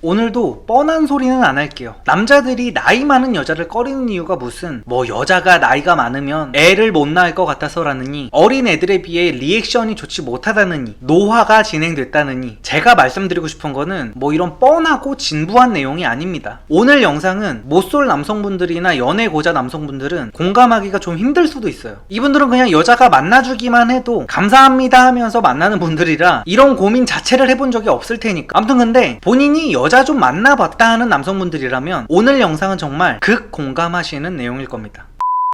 오늘도 뻔한 소리는 안 할게요. 남자들이 나이 많은 여자를 꺼리는 이유가 무슨 뭐 여자가 나이가 많으면 애를 못 낳을 것 같아서라느니 어린 애들에 비해 리액션이 좋지 못하다느니 노화가 진행됐다느니 제가 말씀드리고 싶은 거는 뭐 이런 뻔하고 진부한 내용이 아닙니다. 오늘 영상은 못쏠 남성분들이나 연애 고자 남성분들은 공감하기가 좀 힘들 수도 있어요. 이분들은 그냥 여자가 만나주기만 해도 감사합니다 하면서 만나는 분들이라 이런 고민 자체를 해본 적이 없을 테니까. 아무튼 근데 본인이 여자 좀 만나봤다 하는 남성분들이라면 오늘 영상은 정말 극 공감하시는 내용일 겁니다.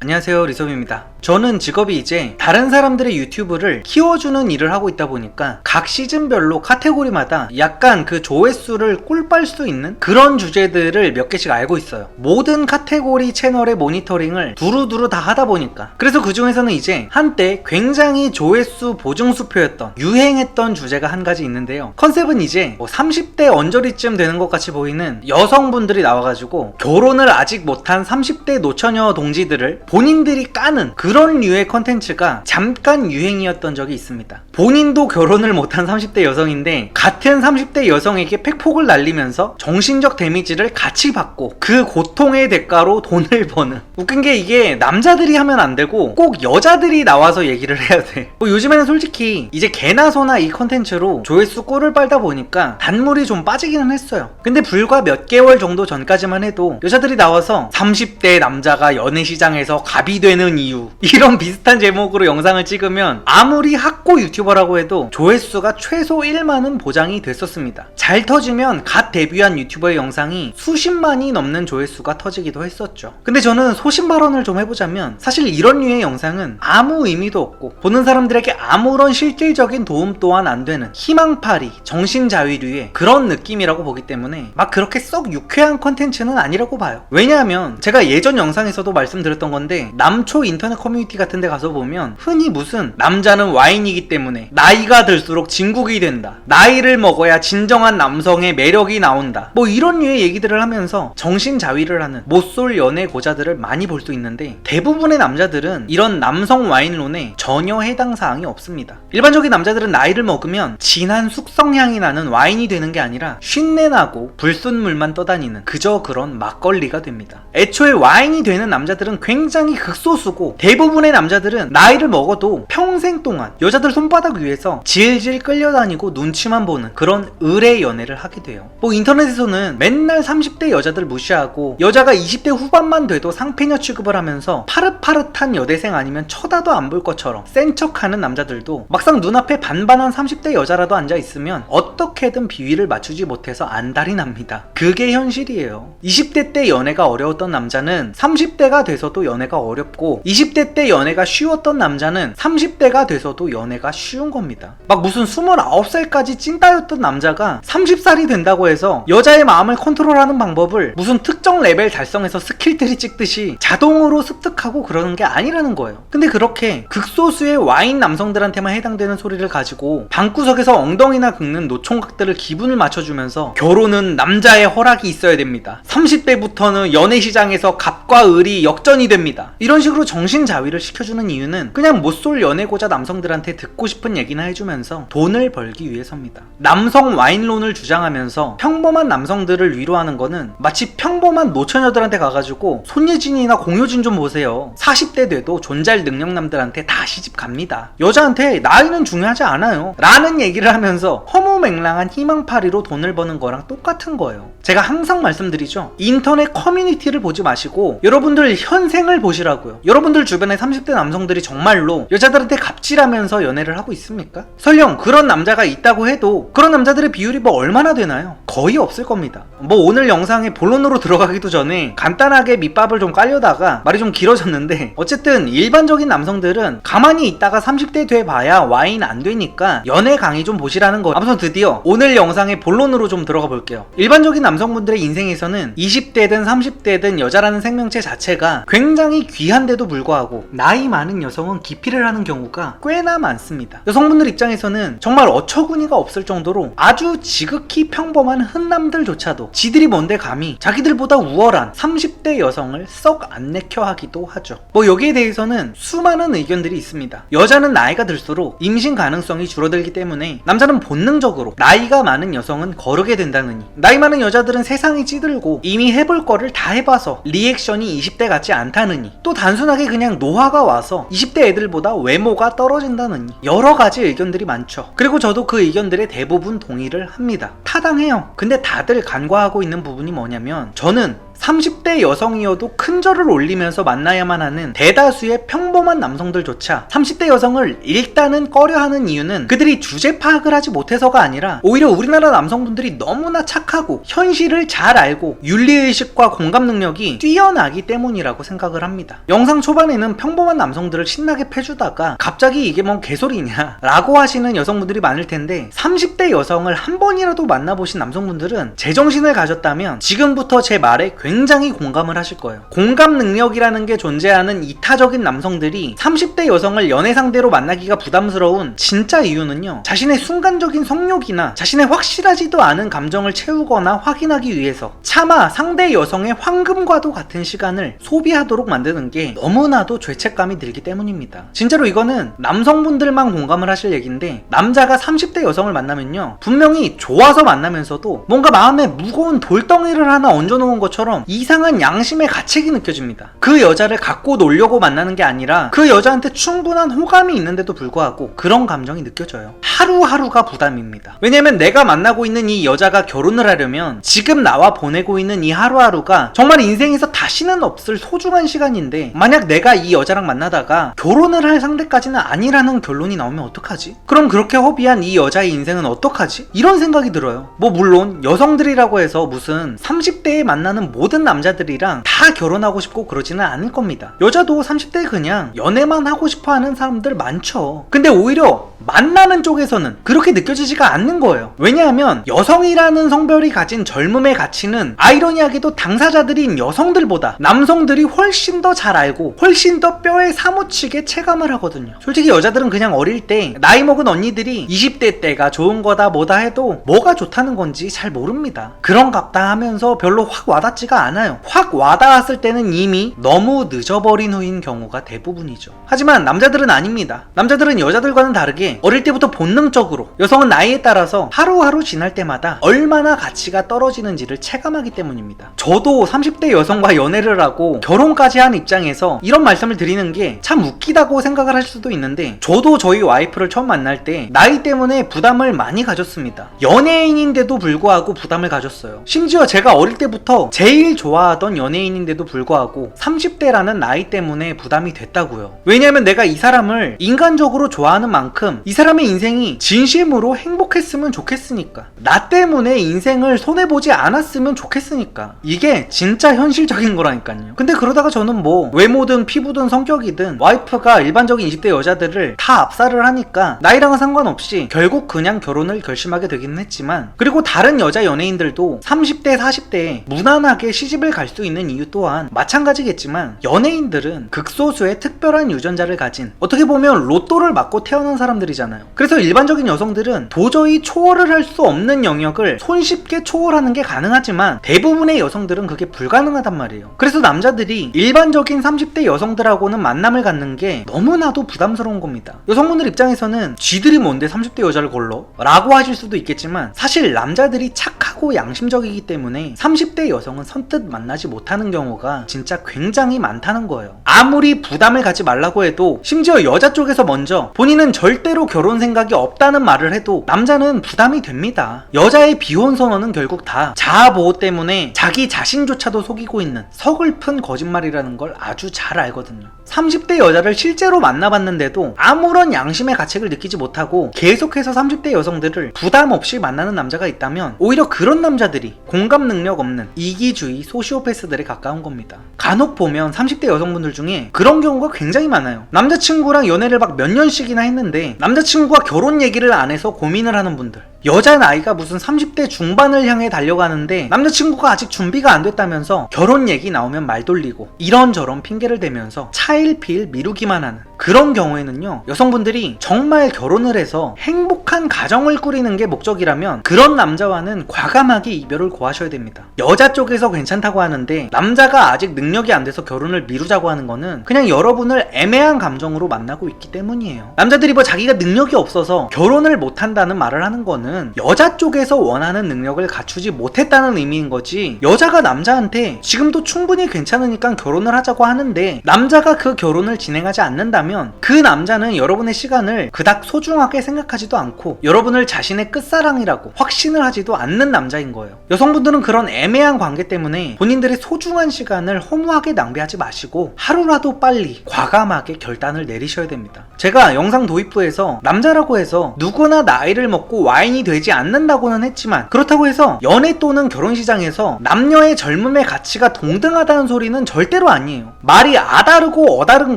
안녕하세요 리섭입니다. 저는 직업이 이제 다른 사람들의 유튜브를 키워주는 일을 하고 있다 보니까 각 시즌별로 카테고리마다 약간 그 조회수를 꿀빨 수 있는 그런 주제들을 몇 개씩 알고 있어요. 모든 카테고리 채널의 모니터링을 두루두루 다 하다 보니까. 그래서 그 중에서는 이제 한때 굉장히 조회수 보증수표였던 유행했던 주제가 한 가지 있는데요. 컨셉은 이제 뭐 30대 언저리쯤 되는 것 같이 보이는 여성분들이 나와가지고 결혼을 아직 못한 30대 노처녀 동지들을 본인들이 까는 그런 류의 컨텐츠가 잠깐 유행이었던 적이 있습니다. 본인도 결혼을 못한 30대 여성인데 같은 30대 여성에게 팩폭을 날리면서 정신적 데미지를 같이 받고 그 고통의 대가로 돈을 버는 웃긴 게 이게 남자들이 하면 안 되고 꼭 여자들이 나와서 얘기를 해야 돼. 뭐 요즘에는 솔직히 이제 개나 소나 이 컨텐츠로 조회수 꿀을 빨다 보니까 단물이 좀 빠지기는 했어요. 근데 불과 몇 개월 정도 전까지만 해도 여자들이 나와서 30대 남자가 연애 시장에서 갑이 되는 이유 이런 비슷한 제목으로 영상을 찍으면 아무리 학고 유튜버라고 해도 조회수가 최소 1만은 보장이 됐었습니다. 잘 터지면 갓 데뷔한 유튜버의 영상이 수십만이 넘는 조회수가 터지기도 했었죠. 근데 저는 소신 발언을 좀 해보자면 사실 이런 류의 영상은 아무 의미도 없고 보는 사람들에게 아무런 실질적인 도움 또한 안 되는 희망파리, 정신자위류의 그런 느낌이라고 보기 때문에 막 그렇게 썩 유쾌한 컨텐츠는 아니라고 봐요. 왜냐하면 제가 예전 영상에서도 말씀드렸던 건데 남초 인터넷 커뮤니티 같은 데 가서 보면 흔히 무슨 남자는 와인이기 때문에 나이가 들수록 진국이 된다. 나이를 먹어야 진정한 남성의 매력이 나온다. 뭐 이런 류의 얘기들을 하면서 정신 자위를 하는 못쏠 연애 고자들을 많이 볼 수 있는데 대부분의 남자들은 이런 남성 와인론에 전혀 해당 사항이 없습니다. 일반적인 남자들은 나이를 먹으면 진한 숙성향이 나는 와인이 되는 게 아니라 쉰내 나고 불순물만 떠다니는 그저 그런 막걸리가 됩니다. 애초에 와인이 되는 남자들은 굉장히 극소수고 대부분의 남자들은 나이를 먹어도 평생 동안 여자들 손바닥 위에서 질질 끌려다니고 눈치만 보는 그런 의뢰 연애를 하게 돼요. 뭐 인터넷에서는 맨날 30대 여자들 무시하고 여자가 20대 후반만 돼도 상패녀 취급을 하면서 파릇파릇한 여대생 아니면 쳐다도 안 볼 것처럼 센 척하는 남자들도 막상 눈앞에 반반한 30대 여자라도 앉아 있으면 어떻게든 비위를 맞추지 못해서 안달이 납니다. 그게 현실이에요. 20대 때 연애가 어려웠던 남자는 30대가 돼서도 연애 가 어렵고 20대 때 연애가 쉬웠던 남자는 30대가 돼서도 연애가 쉬운 겁니다. 막 무슨 29살까지 찐따였던 남자가 30살이 된다고 해서 여자의 마음을 컨트롤하는 방법을 무슨 특정 레벨 달성해서 스킬트리 찍듯이 자동으로 습득하고 그러는 게 아니라는 거예요. 근데 그렇게 극소수의 와인 남성들한테만 해당되는 소리를 가지고 방구석에서 엉덩이나 긁는 노총각들을 기분을 맞춰주면서 결혼은 남자의 허락이 있어야 됩니다. 30대부터는 연애 시장에서 갑과 을이 역전이 됩니다. 이런 식으로 정신 자위를 시켜주는 이유는 그냥 못 쏠 연애고자 남성들한테 듣고 싶은 얘기나 해주면서 돈을 벌기 위해서입니다. 남성 와인론을 주장하면서 평범한 남성들을 위로하는 거는 마치 평범한 노처녀들한테 가가지고 손예진이나 공효진 좀 보세요. 40대 돼도 존잘 능력남들한테 다 시집 갑니다. 여자한테 나이는 중요하지 않아요. 라는 얘기를 하면서 허무맹랑한 희망파리로 돈을 버는 거랑 똑같은 거예요. 제가 항상 말씀드리죠. 인터넷 커뮤니티를 보지 마시고 여러분들 현생을 보시라고요. 여러분들 주변에 30대 남성들이 정말로 여자들한테 갑질하면서 연애를 하고 있습니까? 설령 그런 남자가 있다고 해도 그런 남자들의 비율이 뭐 얼마나 되나요? 거의 없을 겁니다. 뭐 오늘 영상에 본론으로 들어가기도 전에 간단하게 밑밥을 좀 깔려다가 말이 좀 길어졌는데 어쨌든 일반적인 남성들은 가만히 있다가 30대 돼 봐야 와인 안 되니까 연애 강의 좀 보시라는 거. 아무튼 드디어 오늘 영상의 본론으로 좀 들어가 볼게요. 일반적인 남성분들의 인생에서는 20대든 30대든 여자라는 생명체 자체가 굉장히 귀한데도 불구하고 나이 많은 여성은 기피를 하는 경우가 꽤나 많습니다. 여성분들 입장에서는 정말 어처구니가 없을 정도로 아주 지극히 평범한 흔남들조차도 지들이 뭔데 감히 자기들보다 우월한 30대 여성을 썩 안 내켜 하기도 하죠. 뭐 여기에 대해서는 수많은 의견들이 있습니다. 여자는 나이가 들수록 임신 가능성이 줄어들기 때문에 남자는 본능적으로 나이가 많은 여성은 거르게 된다느니 나이 많은 여자들은 세상이 찌들고 이미 해볼 거를 다 해봐서 리액션이 20대 같지 않다느니 또 단순하게 그냥 노화가 와서 20대 애들보다 외모가 떨어진다느니 여러 가지 의견들이 많죠. 그리고 저도 그 의견들의 대부분 동의를 합니다. 타당해요. 근데 다들 간과하고 있는 부분이 뭐냐면 저는 30대 여성이어도 큰 절을 올리면서 만나야만 하는 대다수의 평범한 남성들조차 30대 여성을 일단은 꺼려하는 이유는 그들이 주제 파악을 하지 못해서가 아니라 오히려 우리나라 남성분들이 너무나 착하고 현실을 잘 알고 윤리의식과 공감 능력이 뛰어나기 때문이라고 생각을 합니다. 영상 초반에는 평범한 남성들을 신나게 패주다가 갑자기 이게 뭔 개소리냐 라고 하시는 여성분들이 많을 텐데 30대 여성을 한 번이라도 만나보신 남성분들은 제정신을 가졌다면 지금부터 제 말에 굉장히 공감을 하실 거예요. 공감 능력이라는 게 존재하는 이타적인 남성들이 30대 여성을 연애 상대로 만나기가 부담스러운 진짜 이유는요. 자신의 순간적인 성욕이나 자신의 확실하지도 않은 감정을 채우거나 확인하기 위해서 차마 상대 여성의 황금과도 같은 시간을 소비하도록 만드는 게 너무나도 죄책감이 들기 때문입니다. 진짜로 이거는 남성분들만 공감을 하실 얘기인데 남자가 30대 여성을 만나면요. 분명히 좋아서 만나면서도 뭔가 마음에 무거운 돌덩이를 하나 얹어놓은 것처럼 이상한 양심의 가책이 느껴집니다. 그 여자를 갖고 놀려고 만나는 게 아니라 그 여자한테 충분한 호감이 있는데도 불구하고 그런 감정이 느껴져요. 하루하루가 부담입니다. 왜냐면 내가 만나고 있는 이 여자가 결혼을 하려면 지금 나와 보내고 있는 이 하루하루가 정말 인생에서 다시는 없을 소중한 시간인데 만약 내가 이 여자랑 만나다가 결혼을 할 상대까지는 아니라는 결론이 나오면 어떡하지? 그럼 그렇게 허비한 이 여자의 인생은 어떡하지? 이런 생각이 들어요. 뭐 물론 여성들이라고 해서 무슨 30대에 만나는 모든 남자들이랑 다 결혼하고 싶고 그러지는 않을 겁니다. 여자도 30대에 그냥 연애만 하고 싶어 하는 사람들 많죠. 근데 오히려 만나는 쪽에서는 그렇게 느껴지지가 않는 거예요. 왜냐하면 여성이라는 성별이 가진 젊음의 가치는 아이러니하게도 당사자들인 여성들보다 남성들이 훨씬 더 잘 알고 훨씬 더 뼈에 사무치게 체감을 하거든요. 솔직히 여자들은 그냥 어릴 때 나이 먹은 언니들이 20대 때가 좋은 거다 뭐다 해도 뭐가 좋다는 건지 잘 모릅니다. 그런갑다 하면서 별로 확 와닿지가 않아요. 확 와닿았을 때는 이미 너무 늦어버린 후인 경우가 대부분이죠. 하지만 남자들은 아닙니다. 남자들은 여자들과는 다르게 어릴 때부터 본능적으로 여성은 나이에 따라서 하루하루 지날 때마다 얼마나 가치가 떨어지는지를 체감하기 때문입니다. 저도 30대 여성과 연애를 하고 결혼까지 한 입장에서 이런 말씀을 드리는 게 참 웃기다고 생각을 하실 수도 있는데 저도 저희 와이프를 처음 만날 때 나이 때문에 부담을 많이 가졌습니다. 연예인인데도 불구하고 부담을 가졌어요. 심지어 제가 어릴 때부터 제일 좋아하던 연예인인데도 불구하고 30대라는 나이 때문에 부담이 됐다고요. 왜냐면 내가 이 사람을 인간적으로 좋아하는 만큼 이 사람의 인생이 진심으로 행복했으면 좋겠으니까. 나 때문에 인생을 손해보지 않았으면 좋겠으니까. 이게 진짜 현실적인 거라니까요. 근데 그러다가 저는 뭐 외모든 피부든 성격이든 와이프가 일반적인 20대 여자들을 다 압살을 하니까 나이랑은 상관없이 결국 그냥 결혼을 결심하게 되기는 했지만 그리고 다른 여자 연예인들도 30대 40대에 무난하게 시집을 갈 수 있는 이유 또한 마찬가지겠지만 연예인들은 극소수의 특별한 유전자를 가진 어떻게 보면 로또를 맞고 태어난 사람들이잖아요. 그래서 일반적인 여성들은 도저히 초월을 할 수 없는 영역을 손쉽게 초월하는 게 가능하지만 대부분의 여성들은 그게 불가능하단 말이에요. 그래서 남자들이 일반적인 30대 여성들하고는 만남을 갖는 게 너무나도 부담스러운 겁니다. 여성분들 입장에서는 쥐들이 뭔데 30대 여자를 걸러? 라고 하실 수도 있겠지만 사실 남자들이 착하고 양심적이기 때문에 30대 여성은 선뜻 만나지 못하는 경우가 진짜 굉장히 많다는 거예요. 아무리 부담을 갖지 말라고 해도 심지어 여자 쪽에서 먼저 본인은 절대로 결혼 생각이 없다는 말을 해도 남자는 부담이 됩니다. 여자의 비혼 선언은 결국 다 자아 보호 때문에 자기 자신조차도 속이고 있는 서글픈 거짓말이라는 걸 아주 잘 알거든요. 30대 여자를 실제로 만나봤는데도 아무런 양심의 가책을 느끼지 못하고 계속해서 30대 여성들을 부담 없이 만나는 남자가 있다면 오히려 그런 남자들이 공감 능력 없는 이기주의 소시오패스들에 가까운 겁니다. 간혹 보면 30대 여성분들 중에 그런 경우가 굉장히 많아요. 남자친구랑 연애를 막 몇 년씩이나 했는데 남자친구가 결혼 얘기를 안 해서 고민을 하는 분들. 여자 나이가 무슨 30대 중반을 향해 달려가는데 남자친구가 아직 준비가 안 됐다면서 결혼 얘기 나오면 말 돌리고 이런저런 핑계를 대면서 차일 피일 미루기만 하는 그런 경우에는요 여성분들이 정말 결혼을 해서 행복한 가정을 꾸리는 게 목적이라면 그런 남자와는 과감하게 이별을 고하셔야 됩니다. 여자 쪽에서 괜찮다고 하는데 남자가 아직 능력이 안 돼서 결혼을 미루자고 하는 거는 그냥 여러분을 애매한 감정으로 만나고 있기 때문이에요. 남자들이 뭐 자기가 능력이 없어서 결혼을 못한다는 말을 하는 거는 여자 쪽에서 원하는 능력을 갖추지 못했다는 의미인 거지 여자가 남자한테 지금도 충분히 괜찮으니까 결혼을 하자고 하는데 남자가 그 결혼을 진행하지 않는다면 그 남자는 여러분의 시간을 그닥 소중하게 생각하지도 않고 여러분을 자신의 끝사랑이라고 확신을 하지도 않는 남자인 거예요 여성분들은 그런 애매한 관계 때문에 본인들의 소중한 시간을 허무하게 낭비하지 마시고 하루라도 빨리 과감하게 결단을 내리셔야 됩니다 제가 영상 도입부에서 남자라고 해서 누구나 나이를 먹고 와인이 되지 않는다고는 했지만 그렇다고 해서 연애 또는 결혼 시장에서 남녀의 젊음의 가치가 동등하다는 소리는 절대로 아니에요. 말이 아다르고 어다른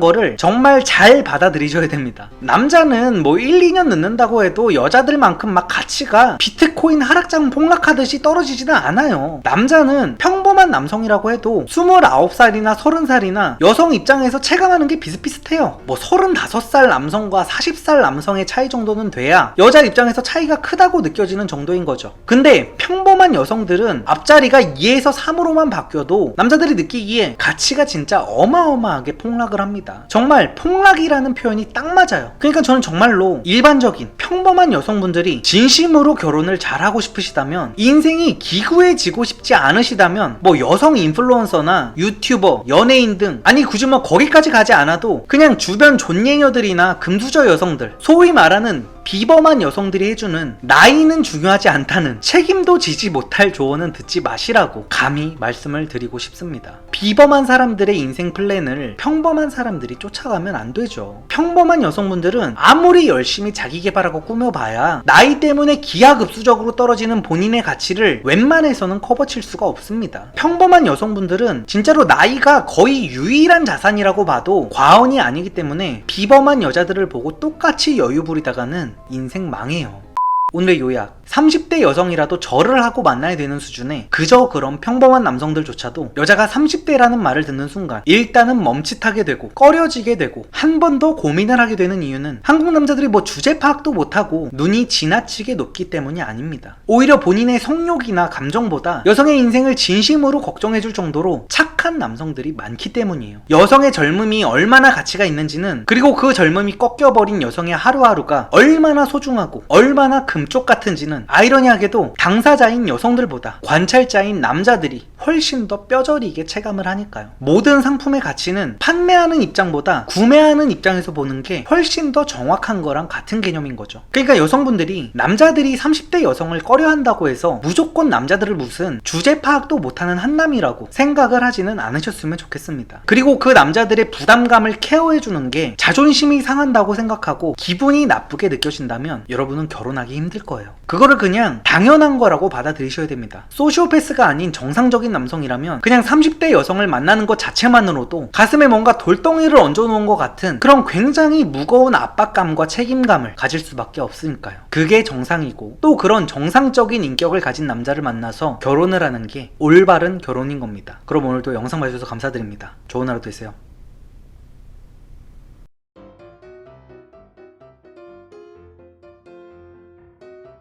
거를 정말 잘 받아들이셔야 됩니다. 남자는 뭐 1, 2년 늦는다고 해도 여자들만큼 막 가치가 비트코인 하락장 폭락하듯이 떨어지지는 않아요. 남자는 평범한 남성이라고 해도 29살이나 30살이나 여성 입장에서 체감하는 게 비슷비슷해요. 뭐 35살 남성과 40살 남성의 차이 정도는 돼야 여자 입장에서 차이가 크다고 느껴지는 정도인 거죠. 근데 평범한 여성들은 앞자리가 2에서 3으로만 바뀌어도 남자들이 느끼기에 가치가 진짜 어마어마하게 폭락을 합니다. 정말 폭락 이라는 표현이 딱 맞아요. 그러니까 저는 정말로 일반적인 평범한 여성분들이 진심으로 결혼을 잘하고 싶으시다면 인생이 기구해지고 싶지 않으시다면 뭐 여성 인플루언서나 유튜버, 연예인 등 아니 굳이 뭐 거기까지 가지 않아도 그냥 주변 존예녀들이나 금수저 여성들 소위 말하는 비범한 여성들이 해주는 나이는 중요하지 않다는 책임도 지지 못할 조언은 듣지 마시라고 감히 말씀을 드리고 싶습니다. 비범한 사람들의 인생 플랜을 평범한 사람들이 쫓아가면 안 되죠. 평범한 여성분들은 아무리 열심히 자기 개발하고 꾸며봐야 나이 때문에 기하급수적으로 떨어지는 본인의 가치를 웬만해서는 커버칠 수가 없습니다. 평범한 여성분들은 진짜로 나이가 거의 유일한 자산이라고 봐도 과언이 아니기 때문에 비범한 여자들을 보고 똑같이 여유 부리다가는 인생 망해요. 오늘의 요약. 30대 여성이라도 절을 하고 만나야 되는 수준에 그저 그런 평범한 남성들조차도 여자가 30대라는 말을 듣는 순간 일단은 멈칫하게 되고 꺼려지게 되고 한 번 더 고민을 하게 되는 이유는 한국 남자들이 뭐 주제 파악도 못하고 눈이 지나치게 높기 때문이 아닙니다. 오히려 본인의 성욕이나 감정보다 여성의 인생을 진심으로 걱정해줄 정도로 착한 남성들이 많기 때문이에요. 여성의 젊음이 얼마나 가치가 있는지는 그리고 그 젊음이 꺾여버린 여성의 하루하루가 얼마나 소중하고 얼마나 금쪽 같은지는 아이러니하게도 당사자인 여성들보다 관찰자인 남자들이 훨씬 더 뼈저리게 체감을 하니까요. 모든 상품의 가치는 판매하는 입장보다 구매하는 입장에서 보는 게 훨씬 더 정확한 거랑 같은 개념인 거죠. 그러니까 여성분들이 남자들이 30대 여성을 꺼려 한다고 해서 무조건 남자들을 무슨 주제 파악도 못하는 한남이라고 생각을 하지는 않으셨으면 좋겠습니다. 그리고 그 남자들의 부담감을 케어해주는 게 자존심이 상한다고 생각하고 기분이 나쁘게 느껴진다면 여러분은 결혼하기 힘들 거예요. 그거를 그냥 당연한 거라고 받아들이셔야 됩니다. 소시오패스가 아닌 정상적인 남성이라면 그냥 30대 여성을 만나는 것 자체만으로도 가슴에 뭔가 돌덩이를 얹어놓은 것 같은 그런 굉장히 무거운 압박감과 책임감을 가질 수밖에 없으니까요. 그게 정상이고 또 그런 정상적인 인격을 가진 남자를 만나서 결혼을 하는 게 올바른 결혼인 겁니다. 그럼 오늘도 영상 봐주셔서 감사드립니다. 좋은 하루 되세요.